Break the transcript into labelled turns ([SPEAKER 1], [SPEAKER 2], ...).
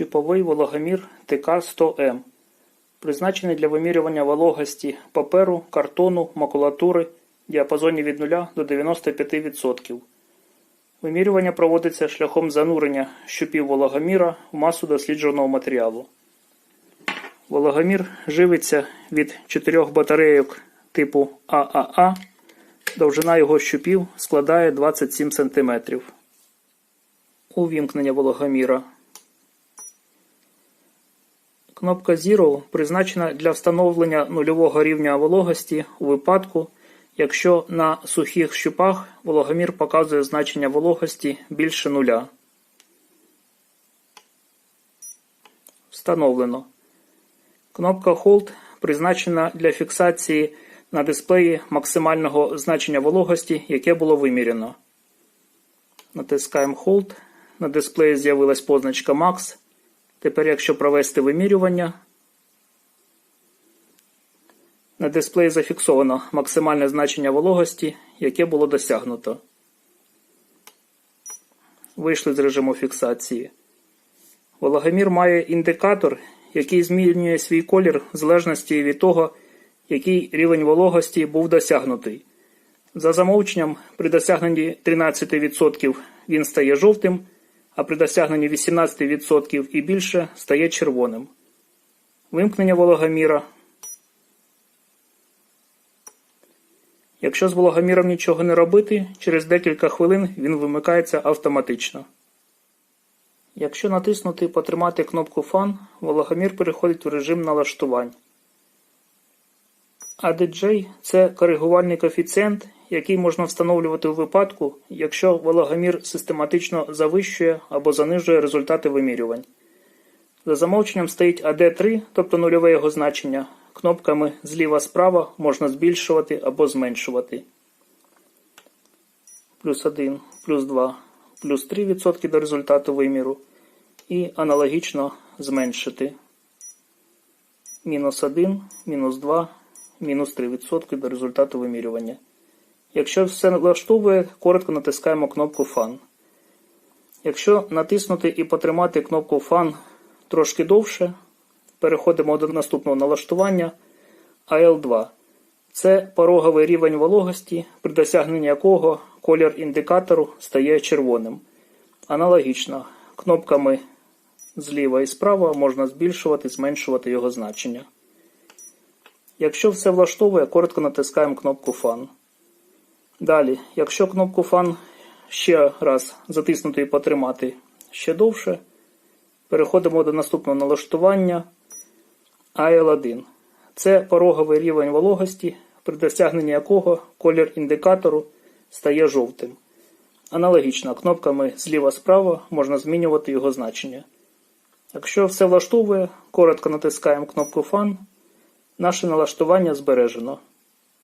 [SPEAKER 1] Щиповий вологомір ТК-100М. Призначений для вимірювання вологості паперу, картону, макулатури в діапазоні від 0 до 95%. Вимірювання проводиться шляхом занурення щупів вологоміра в масу досліджуваного матеріалу. Вологомір живиться від 4 батарейок типу ААА. Довжина його щупів складає 27 см. Увімкнення вологоміра. Кнопка Zero призначена для встановлення нульового рівня вологості у випадку, якщо на сухих щупах вологомір показує значення вологості більше нуля. Встановлено. Кнопка Hold призначена для фіксації на дисплеї максимального значення вологості, яке було виміряно. Натискаємо Hold. На дисплеї з'явилась позначка Max. Тепер, якщо провести вимірювання, на дисплеї зафіксовано максимальне значення вологості, яке було досягнуто. Вийшли з режиму фіксації. Вологомір має індикатор, який змінює свій колір в залежності від того, який рівень вологості був досягнутий. За замовченням, при досягненні 13% він стає жовтим, а при досягненні 18% і більше стає червоним. Вимкнення вологоміра. Якщо з вологоміром нічого не робити, через декілька хвилин він вимикається автоматично. Якщо натиснути і потримати кнопку Fan, вологомір переходить в режим налаштувань. ADJ – це коригувальний коефіцієнт, який можна встановлювати у випадку, якщо вологомір систематично завищує або занижує результати вимірювань. За замовченням стоїть AD3, тобто нульове його значення. Кнопками зліва-справа можна збільшувати або зменшувати. Плюс 1, плюс 2, плюс 3% до результату виміру. І аналогічно зменшити. Мінус 1, мінус 2, мінус 3% до результату вимірювання. Якщо все влаштовує, коротко натискаємо кнопку Fan. Якщо натиснути і потримати кнопку Fan трошки довше, переходимо до наступного налаштування AL2. Це пороговий рівень вологості, при досягненні якого колір індикатору стає червоним. Аналогічно, кнопками зліва і справа можна збільшувати, зменшувати його значення. Якщо все влаштовує, коротко натискаємо кнопку Fan. Далі, якщо кнопку Fan ще раз затиснути і потримати ще довше, переходимо до наступного налаштування AL1. Це пороговий рівень вологості, при досягненні якого колір індикатору стає жовтим. Аналогічно, кнопками зліва-справа можна змінювати його значення. Якщо все влаштовує, коротко натискаємо кнопку Fan. Наше налаштування збережено.